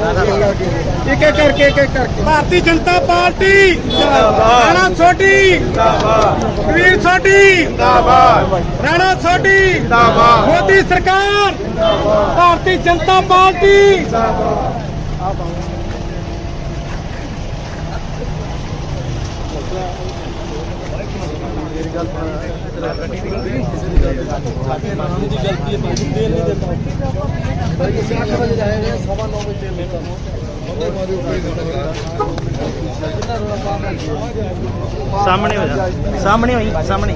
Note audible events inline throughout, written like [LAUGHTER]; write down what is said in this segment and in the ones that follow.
ਇੱਕ ਇੱਕ ਕਰਕੇ ਇੱਕ ਇੱਕ ਕਰਕੇ। ਭਾਰਤੀ ਜਨਤਾ ਪਾਰਟੀ ਰਾਣਾ ਸੋਢੀ। ਕਬੀਰ ਸੋਢੀ। ਰਾਣਾ ਸੋਢੀ। ਮੋਦੀ ਸਰਕਾਰ। ਭਾਰਤੀ ਜਨਤਾ ਪਾਰਟੀ। ਸਾਹਮਣੇ ਹੋ ਜਾ ਸਾਹਮਣੇ ਹੋਈ ਸਾਹਮਣੇ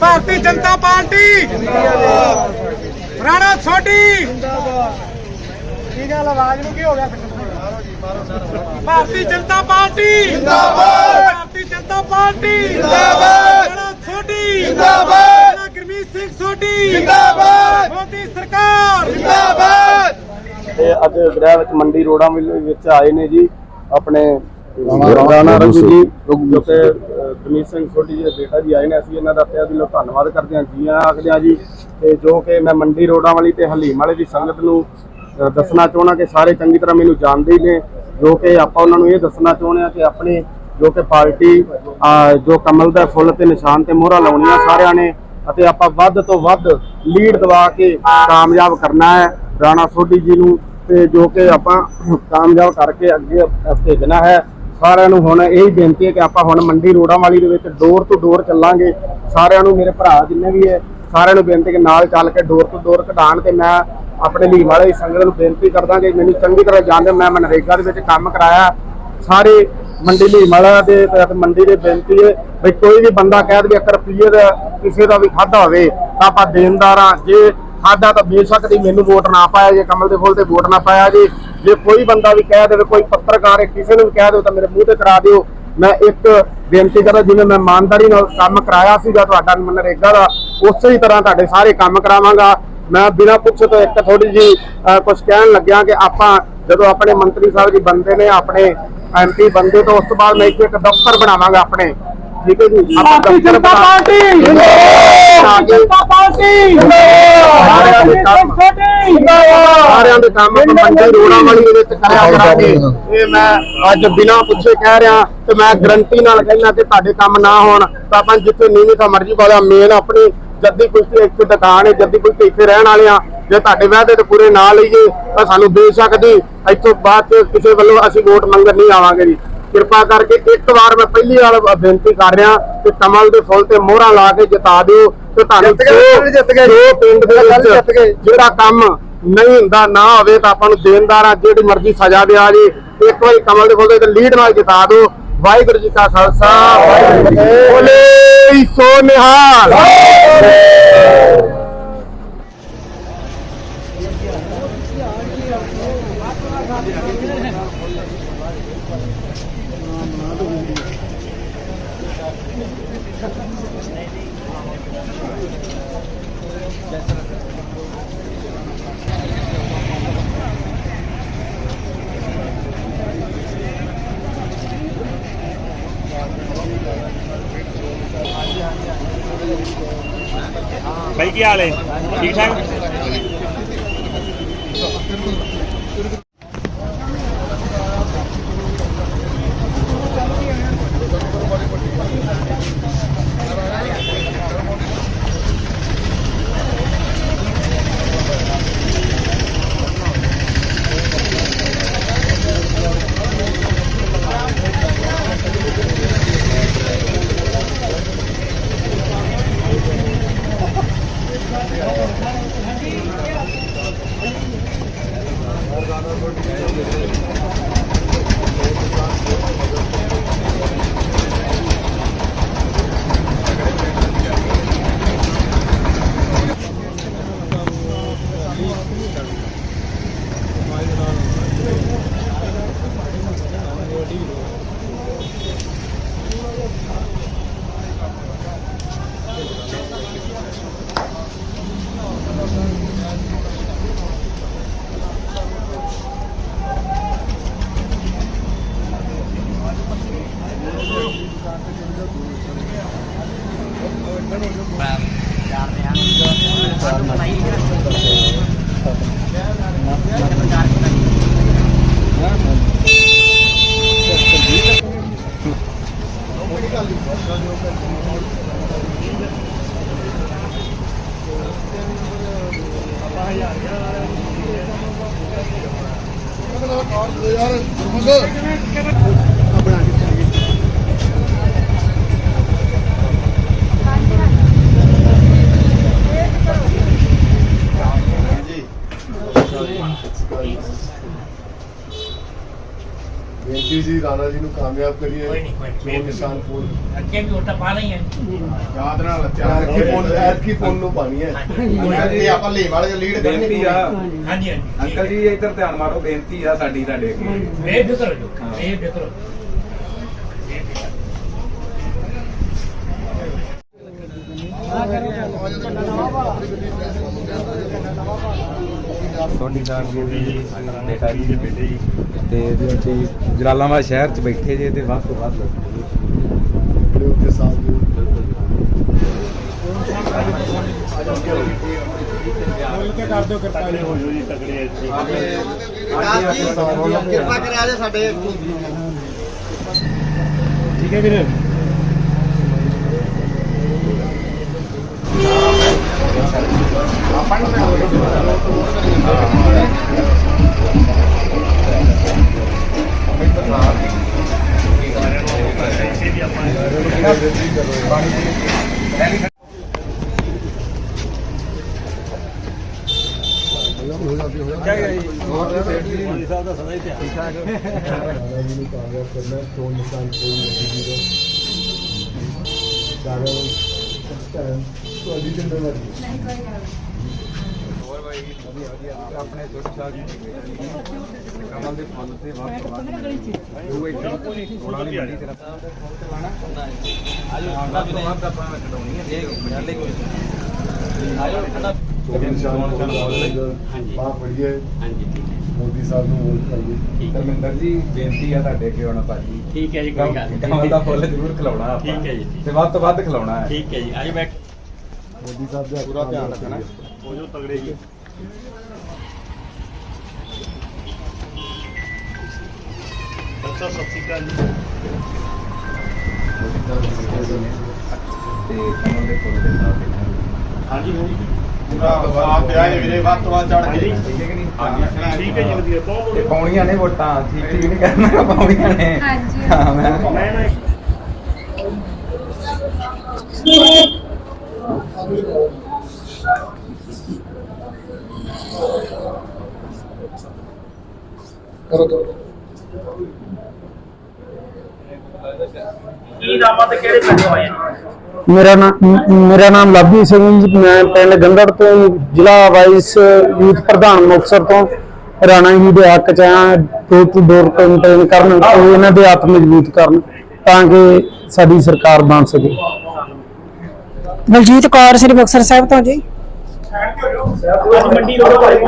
ਭਾਰਤੀ ਜਨਤਾ ਪਾਰਟੀ। ਰਾਣਾ ਸੋਢੀ। ਗੱਲ ਆਵਾਜ਼ ਨੂੰ ਕੀ ਹੋ ਗਿਆ ਭਾਰਤੀ ਜਨਤਾ ਪਾਰਟੀ। ਜਿੰਦਾਬਾਦ। ਭਾਰਤੀ ਜਨਤਾ ਪਾਰਟੀ। ਜਿੰਦਾਬਾਦ। ਰਾਣਾ ਸੋਢੀ। ਜਿੰਦਾਬਾਦ। ਗੁਰਮੀਤ ਸਿੰਘ ਸੋਢੀ। ਜਿੰਦਾਬਾਦ। ਮੋਦੀ ਸਰਕਾਰ। ਤੇ ਅੱਜ ਗ੍ਰਹਿ ਵਿੱਚ ਮੰਡੀ ਰੋਡਾਂ ਵਿੱਚ ਆਏ ਨੇ ਜੀ ਆਪਣੇ ਰਾਣਾ ਰਘੂ ਜੀ ਜੋ ਕਿ ਅ, ਗੁਰਮੀਤ ਸਿੰਘ ਸੋਢੀ ਜੀ ਦੇ ਬੇਟਾ ਜੀ ਆਏ ਨੇ ਅਸੀਂ ਇਹਨਾਂ ਦਾ ਤਹਿ ਦਿਲੋਂ ਧੰਨਵਾਦ ਕਰਦੇ ਹਾਂ ਜੀ ਆਖਦੇ ਹਾਂ ਜੀ ਤੇ ਜੋ ਕਿ ਮੈਂ ਮੰਡੀ ਰੋਡਾਂ ਵਾਲੀ ਤੇ ਹਲੀਮ ਵਾਲੇ ਦੀ ਸੰਗਤ ਨੂੰ ਦੱਸਣਾ ਚਾਹਣਾ ਕਿ ਸਾਰੇ ਚੰਗੀ ਤਰ੍ਹਾਂ ਮੈਨੂੰ ਜਾਣਦੇ ਹੀ ਨੇ ਜੋ ਕਿ ਆਪਾਂ ਉਹਨਾਂ ਨੂੰ ਇਹ ਦੱਸਣਾ ਚਾਹੁੰਦੇ ਹਾਂ ਕਿ ਆਪਣੀ ਜੋ ਕਿ ਪਾਰਟੀ ਜੋ ਕਮਲ ਦਾ ਫੁੱਲ ਤੇ ਨਿਸ਼ਾਨ ਤੇ ਮੋਹਰਾਂ ਲਾਉਣੀਆਂ ਸਾਰਿਆਂ ਨੇ ਅਤੇ ਆਪਾਂ ਵੱਧ ਤੋਂ ਵੱਧ ਲੀਡ ਦਵਾ ਕੇ ਕਾਮਯਾਬ ਕਰਨਾ ਹੈ ਰਾਣਾ ਸੋਢੀ ਜੀ ਨੂੰ ਤੇ ਜੋ ਕਿ ਆਪਾਂ ਕਾਮਯਾਬ ਕਰਕੇ ਅੱਗੇ ਭੇਜਣਾ ਹੈ ਸਾਰਿਆਂ ਨੂੰ ਹੁਣ ਇਹ ਬੇਨਤੀ ਹੈ ਕਿ ਆਪਾਂ ਹੁਣ ਮੰਡੀ ਰੋਡਾਂ ਵਾਲੀ ਦੇ ਵਿੱਚ ਡੋਰ ਟੂ ਡੋਰ ਚੱਲਾਂਗੇ। ਸਾਰਿਆਂ ਨੂੰ ਮੇਰੇ ਭਰਾ ਜਿੰਨੇ ਵੀ ਹੈ, ਸਾਰਿਆਂ ਨੂੰ ਬੇਨਤੀ ਕਿ ਨਾਲ ਚੱਲ ਕੇ ਡੋਰ ਟੂ ਡੋਰ ਕਢਾਣ ਤੇ ਮੈਂ ਆਪਣੇ ਲੀਮ ਵਾਲੇ ਸੰਗਤ ਨੂੰ ਬੇਨਤੀ ਕਰਦਾ ਕਿ ਮੈਨੂੰ ਚੰਗੀ ਤਰ੍ਹਾਂ ਜਾਣਦੇ ਮੈਂ ਮਨਰੇਗਾ ਦੇ ਵਿੱਚ ਕੰਮ ਕਰਾਇਆ। ਸਾਰੇ ਮੰਡੀ ਲਈ ਮਾਲਾ ਦੇ ਮੰਡੀ ਦੇ ਬੇਨਤੀ ਹੈ ਵੀ ਕੋਈ ਵੀ ਬੰਦਾ ਕਹਿ ਦੇ 1 ਰੁਪਈਏ ਦਾ ਕਿਸੇ ਦਾ ਵੀ ਖਾਦਾ ਹੋਵੇ, ਤਾਂ ਆਪਾਂ ਦੇਣਦਾਰ ਹਾਂ। ਜੇ ਖਾਦਾ ਤਾਂ ਬੇਸ਼ੱਕ ਦੀ ਮੈਨੂੰ ਵੋਟ ਨਾ ਪਾਇਆ ਜੇ, ਕਮਲ ਦੇ ਫੁੱਲ ਤੇ ਵੋਟ ਨਾ ਪਾਇਆ ਜੀ। ਜੇ ਕੋਈ ਬੰਦਾ ਵੀ ਕਹਿ ਦੇਵੇ, ਕੋਈ ਪੱਤਰਕਾਰ ਕਿਸੇ ਨੂੰ ਕਹਿ ਦਿਓ ਤਾਂ ਮੇਰੇ ਮੂੰਹ ਤੇ ਕਰਾ ਦਿਓ। ਮੈਂ ਇੱਕ ਬੇਨਤੀ ਕਰਦਾ, ਜਿਵੇਂ ਮੈਂ ਇਮਾਨਦਾਰੀ ਨਾਲ ਕੰਮ ਕਰਾਇਆ ਸੀਗਾ ਤੁਹਾਡਾ ਮਨਰੇਗਾ ਦਾ, ਉਸੇ ਹੀ ਤਰ੍ਹਾਂ ਤੁਹਾਡੇ ਸਾਰੇ ਕੰਮ ਕਰਾਵਾਂਗਾ। ਮੈਂ ਬਿਨਾਂ ਪੁੱਛੇ ਤੋਂ ਇੱਕ ਥੋੜੀ ਜੀ ਕੁਝ ਕਹਿਣ ਲੱਗਿਆ ਕਿ ਆਪਾਂ ਜਦੋਂ ਆਪਣੇ ਮੰਤਰੀ ਸਾਹਿਬ ਜੀ ਬੰਦੇ ਨੇ, ਆਪਣੇ ਐਮਪੀ ਬੰਦੇ ਤੋਂ ਉਸ ਤੋਂ ਬਾਅਦ ਮੈਂ ਇੱਕ ਦਫ਼ਤਰ ਬਣਾਵਾਂਗਾ ਆਪਣੇ। ਠੀਕ ਹੈ ਜੀ ਆਪਾਂ ਭਾਰਤੀ ਦਫ਼ਤਰ ਜਨਤਾ ਬਣਾ- ਪਾਰਟੀ! ਬਣਾ ਕੇ ਜਨਤਾ ਪਾਰਟੀ ਸਾਰਿਆਂ ਦੇ ਕੰਮ ਸਾਰਿਆਂ ਦੇ ਕੰਮ ਆਪਾਂ ਮੰਡੀ ਰੋੜਾਂ ਵਾਲੀ ਦੇ ਵਿੱਚ ਕਰਿਆ ਕਰਾਂਗੇ। ਇਹ ਮੈਂ ਅੱਜ ਬਿਨਾਂ ਪੁੱਛੇ ਕਹਿ ਰਿਹਾ ਤੇ ਮੈਂ ਗਰੰਟੀ ਨਾਲ ਕਹਿੰਦਾ ਕਿ ਤੁਹਾਡੇ ਕੰਮ ਨਾ ਹੋਣ। ਤਾਂ ਆਪਾਂ ਜਿੱਥੇ ਨੀਵੀਂ ਤਾਂ ਮਰਜ਼ੀ ਪਾਦਾ ਮੇਨ ਆਪਣੀ ਜੱਦੀ ਕੁਸ਼ਤੀ ਇੱਕ ਦੁਕਾਨ ਹੈ ਜੱਦੀ ਕੁਸ਼ਤੀ ਇੱਥੇ ਰਹਿਣ ਵਾਲੇ ਆ ਜੇ ਤੁਹਾਡੇ ਵਾਅਦੇ ਤੇ ਪੂਰੇ ਨਾ ਲਈਏ ਤਾਂ ਸਾਨੂੰ ਬੇਸ਼ੱਕ ਦੀ ਇੱਥੋਂ ਬਾਅਦ ਕਿਸੇ ਵੱਲੋਂ ਅਸੀਂ ਵੋਟ ਮੰਗਣ ਨਹੀਂ ਆਵਾਂਗੇ ਜੀ। ਕਿਰਪਾ ਕਰਕੇ ਇੱਕ ਵਾਰ ਮੈਂ ਪਹਿਲੀ ਵਾਰ ਬੇਨਤੀ ਕਰ ਰਿਹਾ ਕਿ ਕਮਲ ਦੇ ਫੁੱਲ ਤੇ ਮੋਹਰਾਂ ਲਾ ਕੇ ਜਿਤਾ ਦਿਓ ਤੇ ਤੁਹਾਨੂੰ ਜੋ ਜੋ ਪਿੰਡ ਦੇ ਵਿੱਚ ਜਿਹੜਾ ਕੰਮ ਨਹੀਂ ਹੁੰਦਾ ਨਾ ਹੋਵੇ ਤਾਂ ਆਪਾਂ ਨੂੰ ਦੇਣਦਾਰਾਂ ਜਿਹੜੀ ਮਰਜ਼ੀ ਸਜ਼ਾ ਦਿਆ ਜੀ। ਇੱਕ ਵਾਰੀ ਕਮਲ ਦੇ ਫੁੱਲ ਤੇ ਲੀਡ ਨਾਲ ਜਿਤਾ ਦਿਓ। ਵਾਹਿਗੁਰੂ ਜੀ ਕਾ ਖਾਲਸਾ ਵਾਹਿਗੁਰੂ ਜੀ ਕੀ ਫਤਿਹ। ਬੋਲੇ ਸੋ ਨਿਹਾਲ ਭਾਈ ਕੀ ਹਾਲ ਹੈ ਯਾਰ ਠਾਕ ਜੀ ਰਾਣਾ ਜੀ ਨੂੰ ਕਾਮਯਾਬ ਕਰੀਏ। ਕੋਈ ਨਹੀਂ, ਕੋਈ ਨਹੀਂ। ਜੋ ਨਿਸ਼ਾਨ ਫੋਨ ਅੱਗੇ ਵੀ ਵੋਟਾਂ ਪਾ ਲਈਆਂ। ਯਾਦ ਨਾਲ ਤਿਆਰ ਕੀ ਫੋਨ ਐਤ ਕੀ ਫੋਨ ਨੂੰ ਪਾਣੀ ਹੈ। ਜੀ ਆਪਾਂ ਲੇ ਵਾਲੇ ਲੀਡ ਬੇਨਤੀ ਆ। ਹਾਂਜੀ ਹਾਂਜੀ। ਅੰਕਲ ਜੀ ਇੱਧਰ ਧਿਆਨ ਮਾਰੋ ਬੇਨਤੀ ਆ ਸਾਡੀ ਤੁਹਾਡੇ ਅੱਗੇ। ਬੇਫਿਕਰ ਹੋ ਜਾਓ। ਬੇਫਿਕਰ ਹੋ ਜਾਓ। ਸੋਢੀ ਸਾਹਿਬ ਜੀ ਦੀ ਬੇਟਾ ਜੀ ਦੀ ਬੇਟੇ ਜੀ। ਤੇ ਇਹਦੇ ਵਿੱਚ ਹੀ ਜਲਾਲਾਬਾਦ ਸ਼ਹਿਰ ਚ ਬੈਠੇ ਜੇ ਤੇ ਵੱਧ ਤੋਂ ਵੱਧ। ਲੋਕ ਜੀ। ਲੋਕ ਕੇ ਸਾਥ ਜੋ। ਕਿਰਪਾ ਕਰਿਆ ਜੇ ਸਾਡੇ। ਠੀਕ ਹੈ ਵੀਰੇ। ਰਾਣਾ ਜੀ ਨੂੰ ਕਾਮਯਾਬ ਕਰਨਾ ਜੋ ਨਿਸ਼ਾਨ ਕੋਈ ਨਹੀਂ ਜੀਰੋ ਸਾਰਾ ਸਟੈਂਡ ਤੁਹਾਡੀ ਜ਼ਿੰਮੇਵਾਰੀ ਹੋਰ ਭਾਈ ਵਧੀਆ ਵਧੀਆ ਆਪਣੇ ਦੀ ਕਮਲ ਦੇ ਫੁੱਲ ਤੇ ਉਹ ਥੋੜਾ ਨਹੀਂ ਤੇਰਾ ਆਜੋ ਹੈ ਇਹ ਕੋਈ ਮੋਦੀ ਸਾਹਿਬ ਨੂੰ ਵੋਟ ਪਾਈਏ ਧਰਮਿੰਦਰ ਜੀ ਬੇਨਤੀ ਆ ਤੁਹਾਡੇ ਅੱਗੇ ਭਾਜੀ ਠੀਕ ਹੈ ਜੀ ਕੋਈ ਗੱਲ ਨਹੀਂ ਕਮਲ ਦਾ ਫੁੱਲ ਜ਼ਰੂਰ ਖਿਲਾਉਣਾ ਆਪਾਂ ਠੀਕ ਹੈ ਜੀ। ਤੇ ਵੱਧ ਤੋਂ ਵੱਧ ਖਿਲਾਉਣਾ ਹੈ ਠੀਕ ਹੈ ਜੀ ਆਜ ਬੈਠ ਮੋਦੀ ਸਾਹਿਬ ਦਾ ਪੂਰਾ ਧਿਆਨ ਰੱਖਣਾ। ਹੋ ਜੋ ਤਗੜੇ ਜੀ। ਬੱਚਾ ਸਤਿ ਸ਼੍ਰੀ ਅਕਾਲ ਜੀ। ਤੇ ਕਮਲ ਦੇ ਫੁੱਲ ਦੇ ਨਾਲ ਹਾਂਜੀ ਹੋ ਪੂਰਾ ਸਾਥ ਦਿਆ ਜੇ ਵੀਰੇ ਵੱਧ ਤੋਂ ਚੜ ਕੇ। ਠੀਕ ਹੈ ਕਿ ਨਹੀਂ? ਹਾਂਜੀ ਠੀਕ ਹੈ ਜੀ ਵਧੀਆ ਬਹੁਤ ਤੇ ਪਾਉਣੀਆਂ ਨੇ ਵੋਟਾਂ ਠੀਕ ਠੀਕ ਨਹੀਂ ਕਰਨਾ ਪਾਉਣੀਆਂ ਨੇ। ਹਾਂਜੀ। ਹਾਂ ਮੈਂ ਮੈਂ ਨਾ ਕਰੋ ਕਰੋ ਕੀ ਨਾਮਾਂ ਤੇ ਕਿਹੜੇ ਪਿੰਡ ਹੋਏ ਮੇਰਾ ਨਾਮ ਮੇਰਾ ਨਾਮ ਲਵਜੀ ਸਿੰਘ ਜੀ। ਮੈਂ ਪਿੰਡ ਗੰਗੜ ਤੋਂ ਜ਼ਿਲ੍ਹਾ ਵਾਈਸ ਯੂਥ ਪ੍ਰਧਾਨ ਮੁਕਤਸਰ ਤੋਂ। ਰਾਣਾ ਜੀ ਦੇ ਹੱਕ ਚ ਆਇਆ ਡੋਰ ਟੂ ਡੋਰ ਕੈਂਪੇਨ ਕਰਨ ਤੇ ਇਹਨਾਂ ਦੇ ਹੱਥ ਮਜ਼ਬੂਤ ਕਰਨ, ਤਾਂ ਕਿ ਸਾਡੀ ਸਰਕਾਰ ਬਣ ਸਕੇ। ਬਲਜੀਤ ਕੌਰ ਸ੍ਰੀ ਮੁਕਤਸਰ ਸਾਹਿਬ ਤੋਂ ਜੀ। ਮੰਡੀ ਰੋਡ ਵਾਲੇ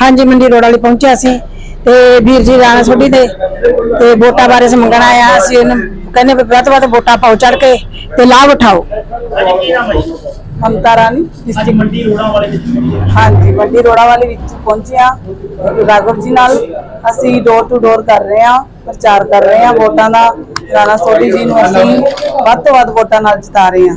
ਹਾਂਜੀ ਮੰਡੀ ਰੋਡ ਵਾਲੀ ਪਹੁੰਚਿਆ ਸੀ। ਤੇ ਵੀਰ ਜੀ ਰਾਣਾ ਸੋਢੀ ਦੇ ਤੇ ਵੋਟਾਂ ਬਾਰੇ ਮੰਗਣ ਆਇਆ ਇਹਨੂੰ ਕਹਿੰਦੇ ਵੀ ਵੱਧ ਵੱਧ ਵੋਟਾਂ ਪਾਓ ਚੜ ਕੇ ਤੇ ਲਾਭ ਉਠਾਓ। ਅੱਜ ਕੀ ਨਾਮ ਹੈ ਜੀ? ਮਮਤਾ ਰਾਣੀ ਅੱਜ ਮੰਡੀ ਰੋਡਾਂ ਵਾਲੇ ਵਿੱਚ। ਹਾਂਜੀ ਮੰਡੀ ਰੋੜਾ ਵਾਲੇ ਵਿੱਚ ਪਹੁੰਚਿਆ ਰਾਘਵ ਜੀ ਨਾਲ ਅਸੀਂ ਡੋਰ ਟੂ ਡੋਰ ਕਰ ਰਹੇ ਹਾਂ ਪ੍ਰਚਾਰ ਕਰ ਰਹੇ ਹਾਂ ਵੋਟਾਂ ਦਾ। ਰਾਣਾ ਸੋਢੀ ਜੀ ਨੂੰ ਅਸੀਂ ਵੱਧ ਤੋਂ ਵੱਧ ਵੋਟਾਂ ਨਾਲ ਜਿਤਾ ਰਹੇ ਹਾਂ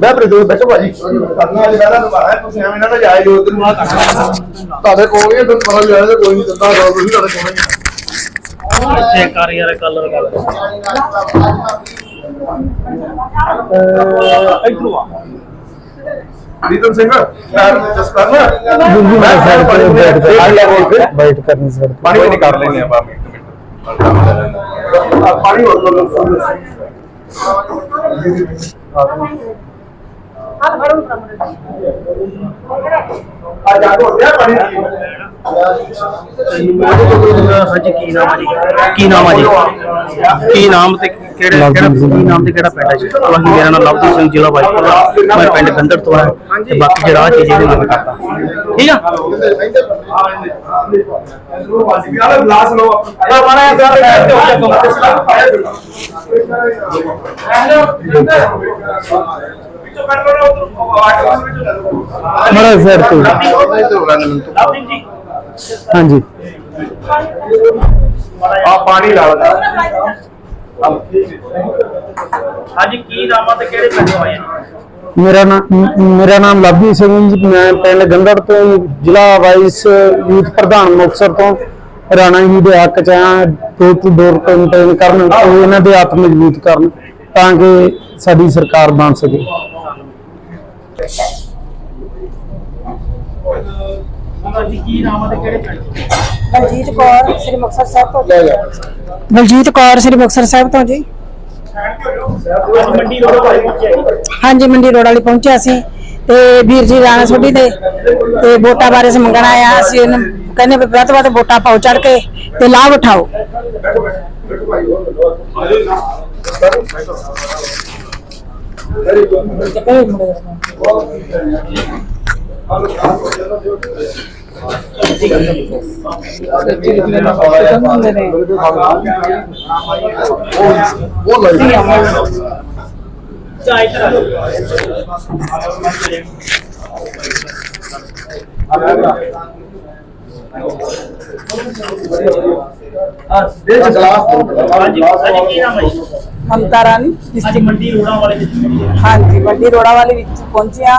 ਮੈਂ ਪ੍ਰਦੂਰ ਬੈਠੋ ਭਾਜੀ। ਕਰਨਾ ਅੱਜ ਪਹਿਲਾਂ ਦੁਬਾਰਾ ਤੁਸੀਂ ਐਵੇਂ ਨਾ ਜਾਏ ਜੋ ਉਧਰ ਨੂੰ ਆ ਕਰਨਾ ਤੁਹਾਡੇ ਕੋਲ ਹੀ ਤੁਹਾਨੂੰ ਪਤਾ ਜਾਏ ਕੋਈ ਨਹੀਂ ਦਿੰਦਾ ਰੋ ਤੁਸੀਂ ਤੁਹਾਡੇ ਕੋਲ ਹੀ ਇੱਥੇ ਕਰ ਯਾਰ ਕਲਰ ਕਰ। ਇਧਰੋਂ ਆ। ਪ੍ਰੀਤਮ ਸਿੰਘ ਜਸਕਰਨ ਬਿਲਕੁਲ ਮੈਂ ਸਾਈਡ ਤੇ ਬੈਠ ਕੇ ਪਾਣੀ ਲੈ ਬੋਲ ਕੇ। ਬੈਠ ਕਰਨੀ ਸਰ ਪਾਣੀ ਨਹੀਂ ਕਰ ਲੈਣੇ ਆਪਾਂ ਇੱਕ ਮਿੰਟ ਪਾਣੀ ਹੋਰ ਲੋ ਆ ਹਾਂਜੀ ਕੀ ਨਾਮ ਆ ਜੀ? ਕੀ ਨਾਮ ਆ ਜੀ? ਕੀ ਨਾਮ ਤੇ ਕਿਹੜੇ ਕਿਹੜਾ ਕੀ ਨਾਮ ਤੇ ਕਿਹੜਾ ਪਿੰਡ ਹੈ ਜੀ? ਬਾਕੀ ਮੇਰਾ ਨਾਮ ਲਵਜੀਤ ਸਿੰਘ ਜ਼ਿਲ੍ਹਾ ਵਾਈਪੁਰ ਮੈਂ ਪਿੰਡ ਗੰਦੜ ਤੋਂ ਹਾਂ। ਤੇ ਬਾਕੀ ਜਿਹੜਾ ਆਹ ਚੀਜ਼ ਇਹਦੇ ਨਾਲ ਕਰਦਾ। ਠੀਕ ਆ? ਗਲਾਸ ਲਓ ਆ ਬਣਾ ਮੜਾ ਸਰ ਤੋਂ ਲਵਪ੍ਰੀਤ ਜੀ। ਹਾਂਜੀ। ਆ ਪਾਣੀ ਲਾ ਲਾ ਹਾਂਜੀ, ਕੀ ਨਾਮ ਆ ਤੇ ਕਿਹੜੇ ਪਿੰਡ ਆਏ ਮੇਰਾ ਨਾਮ ਮੇਰਾ ਨਾਮ ਲਵਜੀਤ ਸਿੰਘ ਜੀ। ਮੈਂ ਪਿੰਡ ਗੰਦੜ ਤੋਂ ਜ਼ਿਲ੍ਹਾ ਵਾਈਸ ਯੂਥ ਪ੍ਰਧਾਨ ਮੁਕਤਸਰ ਤੋਂ। ਰਾਣਾ ਜੀ ਦੇ ਹੱਕ ਚ ਆ ਡੋਰ ਟੂ ਡੋਰ ਕੈਂਪੇਨ ਕਰਨ ਤੇ ਇਹਨਾਂ ਦੇ ਹੱਥ ਮਜ਼ਬੂਤ ਕਰਨ ਤਾਂ ਕਿ ਸਾਡੀ ਸਰਕਾਰ ਬਣ ਸਕੇ। ਹਾਂਜੀ ਕੀ ਨਾਮ ਆ ਤੇ ਕਿਹੜੇ ਪਿੰਡ ਤੋਂ? ਬਲਜੀਤ ਕੌਰ ਸ੍ਰੀ ਮੁਕਤਸਰ ਸਾਹਿਬ ਤੋਂ ਬਲਜੀਤ ਕੌਰ ਸ੍ਰੀ ਮੁਕਤਸਰ ਸਾਹਿਬ ਤੋਂ ਜੀ। ਅੱਜ ਮੰਡੀ ਰੋਡ ਵਾਲੇ ਪਹੁੰਚੇ ਆ ਜੀ। ਹਾਂਜੀ ਮੰਡੀ ਰੋਡ ਵਾਲੀ ਪਹੁੰਚਿਆ ਸੀ। ਤੇ ਵੀਰ ਜੀ ਰਾਣਾ ਸੋਢੀ ਦੇ ਤੇ ਵੋਟਾਂ ਬਾਰੇ ਅਸੀਂ ਮੰਗਣ ਆ ਅਸੀਂ ਇਹਨੂੰ ਕਹਿੰਦੇ ਵੀ ਵੱਧ ਵੱਧ ਵੋਟਾਂ ਪਾਓ ਚੜ ਕੇ ਤੇ ਲਾਭ ਉਠਾਓ। ਚਾਹ ਇੱਧਰ ਆ ਜਾਓ। ਦੇ ਚ ਗਲਾਸ ਮਮਤਾ ਰਾਣੀ ਅੱਜ district ਮੰਡੀ ਰੋਡਾਂ ਵਾਲੇ ਵਿੱਚ ਪਹੁੰਚੇ ਆ। ਹਾਂਜੀ ਮੰਡੀ ਰੋੜਾ ਵਾਲੇ ਵਿੱਚ ਪਹੁੰਚੇ ਆ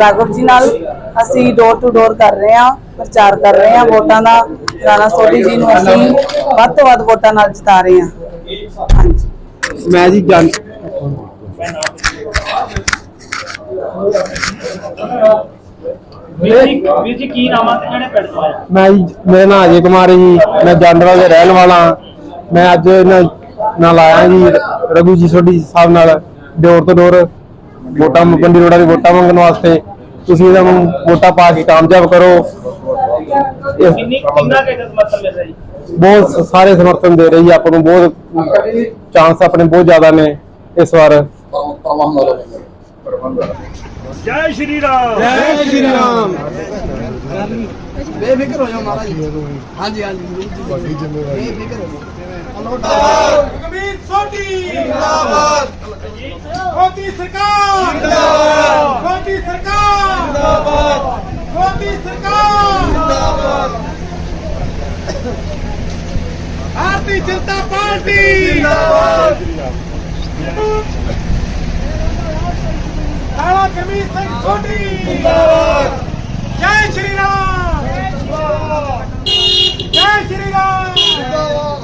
ਰਾਘਵ ਜੀ ਨਾਲ ਅਸੀਂ ਡੋਰ ਟੂ ਡੋਰ ਕਰ ਰਹੇ ਆ ਪ੍ਰਚਾਰ ਕਰ ਰਹੇ ਆ ਵੋਟਾਂ ਦਾ ਰਾਣਾ ਸੋਢੀ ਜੀ ਨੂੰ ਅਸੀਂ ਵੱਧ ਤੋਂ ਵੱਧ ਵੋਟਾਂ ਨਾਲ ਜਿਤਾ ਰਹੇ ਆ ਹਾਂਜੀ ਮੈਂ ਜੀ ਵੀਰ ਜੀ ਕੀ ਨਾਮ ਆ ਤੇ ਕਿਹੜੇ ਪਿੰਡ ਤੋਂ ਆਏ ਆ? ਮੈਂ ਜੀ ਮੇਰਾ ਨਾਮ ਅਜੇ ਕੁਮਾਰ ਜੀ ਮੈਂ ਜੰਡਵਾ ਦੇ ਰਹਿਣ ਵਾਲਾ। ਮੈਂ ਅੱਜ ਇਹਨਾਂ ਨਾਲ ਆਇਆ ਜੀ ਰਘੂ ਜੀ ਸੋਢੀ ਸਾਹਿਬ ਨਾਲ ਡੋਰ ਤੋਂ ਡੋਰ ਵੋਟਾਂ ਮੰਡੀ ਰੋਡਾਂ ਦੀ ਵੋਟਾਂ ਮੰਗਣ ਵਾਸਤੇ ਤੁਸੀਂ ਇਹਨਾਂ ਨੂੰ ਵੋਟਾਂ ਪਾ ਕੇ ਕਾਮਯਾਬ ਕਰੋ। ਜੀ? ਬਹੁਤ ਸਾਰੇ ਸਮਰਥਨ ਦੇ ਰਹੀ ਆਪਾਂ ਨੂੰ ਬਹੁਤ ਚਾਂਸ ਆਪਣੇ ਬਹੁਤ ਜ਼ਿਆਦਾ ਨੇ ਇਸ ਵਾਰ। ਜੈ ਸ਼੍ਰੀ ਰਾਮ। ਵੱਡੀ ਜ਼ਿੰਮੇਵਾਰੀ ਕਬੀਰ ਸੋਢੀ। ਜਿੰਦਾਬਾਦ। ਮੋਦੀ ਸਰਕਾਰ। ਜਿੰਦਾਬਾਦ। ਮੋਦੀ ਸਰਕਾਰ। ਜਿੰਦਾਬਾਦ। ਮੋਦੀ ਸਰਕਾਰ। ਜਿੰਦਾਬਾਦ। ਭਾਰਤੀ ਜਨਤਾ ਪਾਰਟੀ। ਜਿੰਦਾਬਾਦ। ਕਾਲਾ ਕਮੀਜ਼ ਸਿੰਘ ਸੋਢੀ। ਜਿੰਦਾਬਾਦ। ਜੈ ਸ਼੍ਰੀ ਰਾਮ ਜੈ ਸ਼੍ਰੀ ਰਾਮ ਜਿੰਦਾਬਾਦ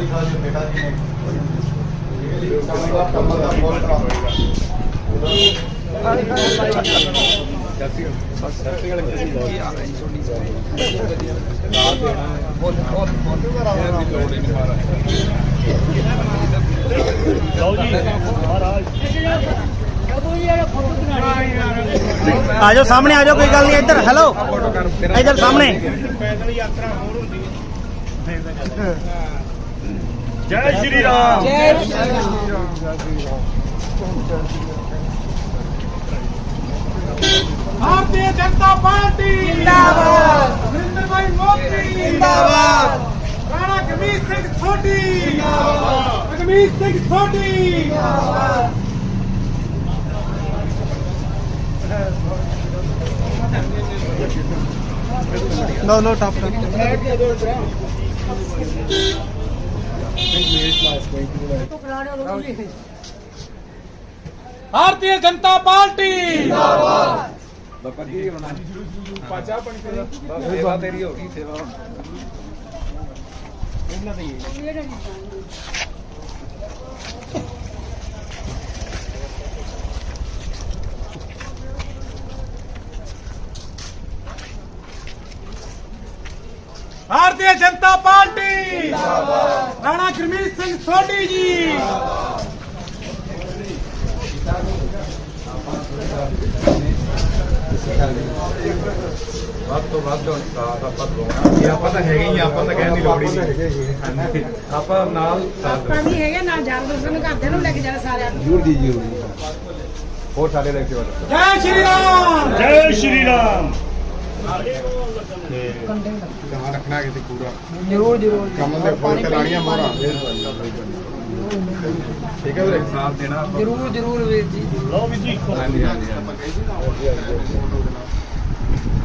ਥੋੜੀ ਖਾਲੀ ਬੇਟਾ ਜੀ ਨੇ ਕਮਲ ਦਾ ਬਹੁਤ ਆ ਜਾਓ ਸਾਹਮਣੇ ਆ ਜਾਓ ਕੋਈ ਗੱਲ ਨਹੀਂ ਇੱਧਰ ਹੈਲੋ ਇੱਧਰ ਸਾਹਮਣੇ ਜੈ ਸ਼੍ਰੀ ਰਾਮ ਭਾਰਤੀ ਜਨਤਾ ਪਾਰਟੀ ਜਿੰਦਾਬਾਦ ਨਰਿੰਦਰ ਭਾਈ ਮੋਦੀ ਜਿੰਦਾਬਾਦ ਰਾਣਾ ਕਮੀਰ ਸਿੰਘ ਸੋਢੀ ਜਿੰਦਾਬਾਦ ਕਮੀਰ ਸਿੰਘ ਸੋਢੀ ਜਿੰਦਾਬਾਦ ਲੋ ਲੋ ਟਾਪ ਭਾਰਤੀ ਜਨਤਾ ਪਾਰਟੀ ਸੇਵਾ ਤੇਰੀ ਹੋ ਗਈ ਸੇਵਾ ਭਾਰਤੀ ਜਨਤਾ ਪਾਰਟੀ। ਜਿੰਦਾਬਾਦ ਰਾਣਾ ਗੁਰਮੀਤ ਸਿੰਘ ਸੋਢੀ ਜੀ। ਨਹੀਂ ਵੱਧ ਤੋਂ ਵੱਧ ਸਾਥ ਆਪਾਂ ਦਵਾਉਣਾ। ਇਹ ਆਪਾਂ ਤਾਂ ਹੈਗੇ ਹੀ ਆ, ਆਪਾਂ ਤਾਂ ਕਹਿਣ ਦੀ ਲੋੜ ਹੀ ਨਹੀਂ। ਆਪਾਂ ਨਾਲ ਸਾਥ ਆਪਾਂ ਵੀ ਹੈਗੇ ਨਾਲ ਜਾਣ ਦੋਸਤਾਂ ਨੂੰ ਘਰਦਿਆਂ ਨੂੰ ਲੈ ਕੇ ਜਾਣਾ ਸਾਰਿਆਂ ਨੂੰ। ਜੂਰ ਜੀ ਜੂਰ ਹੋਰ ਸਾਡੇ ਲੈ ਕੇ ਜੈ ਸ਼੍ਰੀ ਰਾਮ। ਜੈ ਸ਼੍ਰੀ ਰਾਮ। ਧਿਆਨ ਰੱਖਣਾ ਕਿਤੇ ਪੂਰਾ। ਜ਼ਰੂਰ ਜ਼ਰੂਰ। ਕੰਮ ਦੇ ਫੁੱਲ ਤੇ ਲਾਣੀਆਂ ਮੋਹਰਾਂ। ਠੀਕ ਹੈ ਵੀਰੇ? ਸਾਥ ਦੇਣਾ ਜ਼ਰੂਰ ਜ਼ਰੂਰ ਵੀਰ ਜੀ। ਲਓ ਵੀ ਜੀ। ਹਾਂਜੀ ਹਾਂਜੀ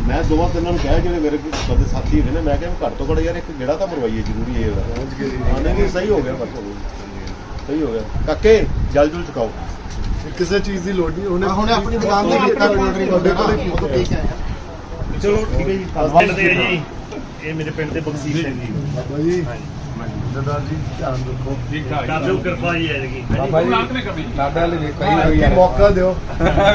ਮੈਂ ਦੋਵਾਂ ਤਿੰਨਾਂ ਨੂੰ ਕਿਹਾ ਜਿਹੜੇ ਮੇਰੇ ਬੰਦੇ ਸਾਥੀ ਹੈਗੇ ਨੇ ਮੈਂ ਕਿਹਾ ਘੱਟ ਤੋਂ ਘੱਟ ਯਾਰ ਇੱਕ ਗੇੜਾ ਤਾਂ ਮਰਵਾਈਏ ਜ਼ਰੂਰੀ ਹੈ ਇਹਦਾ ਹਾਂ, ਨਹੀਂ ਨਹੀਂ ਸਹੀ ਹੋ ਗਿਆ ਬਸ। ਹੋ। ਸਹੀ ਹੋ ਗਿਆ। ਕਾਕੇ ਜਲ ਜੁਲ ਚੁਕਾਓ। ਕਿਸੇ ਚੀਜ਼ ਦੀ ਲੋੜ ਨਹੀਂ। ਉਹਨੇ ਹੁਣੇ ਆਪਣੀ ਦੁਕਾਨ ਤੇ ਕੀਤਾ ਤੁਹਾਡੇ ਕੋਲੇ ਫੋਟੋ ਭੇਜ ਕੇ ਆਇਆ ਚਲੋ ਠੀਕ ਹੈ ਜੀ ਪਿੰਡ ਦੇ ਆ ਜੀ। ਇਹ ਮੇਰੇ ਪਿੰਡ ਦੇ ਬਖਸ਼ੀਸ਼ ਸਿੰਘ ਜੀ। ਬਾਬਾ ਜੀ। ਸਰਦਾਰ ਜੀ ਧਿਆਨ ਰੱਖੋ। ਠੀਕ ਠਾਕ ਕਰ ਦਿਓ ਕਿਰਪਾ ਜੀ ਐਤਕੀ ਬਾਬਾ ਜੀ ਲਾਡਾ ਵਾਲੇ ਵੇਖੋ ਹੀ ਹੋਈ ਮੌਕਾ ਦਿਓ। [LAUGHS]